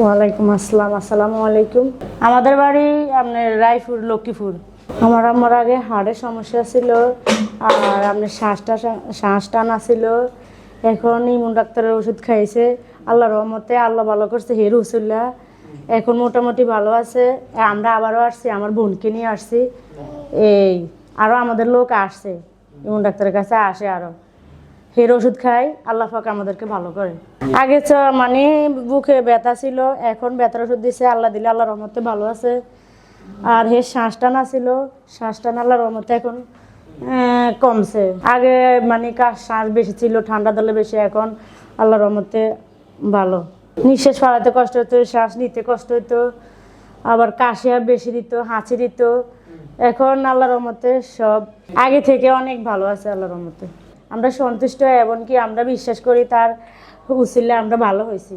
ওয়ালাইকুম আসসালাম, আসসালামু আলাইকুম। আমাদের বাড়ি আপনার রায়পুর, লক্ষ্মীপুর। আমার আমার আগে হাড়ের সমস্যা ছিল, আর আপনার শ্বাসটা শ্বাস টানা ছিল এখন ইমুন ডাক্তারের ওষুধ খাইছে। আল্লাহ রহমতে আল্লাহ ভালো করছে হের হুসুল্লাহ এখন মোটামুটি ভালো আছে। আমরা আবারও আসছি, আমার বোনকে নিয়ে আসছি। এই আরও আমাদের লোক আসছে। ইমুন ডাক্তারের কাছে আসে আরও হের ওষুধ খাই, আল্লাহ পাক আমাদেরকে ভালো করে আগে তো মানে বুকে ব্যথা ছিল, এখন ব্যথার ওষুধ দিছে, আল্লাহ দিলে আল্লাহ রহমতে ভালো আছে। আর হে শ্বাস টানা ছিল শ্বাস টানা আল্লাহ রহমতে এখন কমছে। আগে মানে কাশ শ্বাস বেশি ছিল, ঠান্ডা দলে বেশি, এখন আল্লাহ রহমতে ভালো। নিঃশ্বাস ফালাতে কষ্ট হতো শ্বাস নিতে কষ্ট হতো আবার কাশি আর বেশি দিত, হাঁচি দিত। এখন আল্লাহ রহমতে সব, আগে থেকে অনেক ভালো আছে আল্লাহ রহমতে। আমরা সন্তুষ্ট এমনকি আমরা বিশ্বাস করি তার উচিলে আমরা ভালো হয়েছি।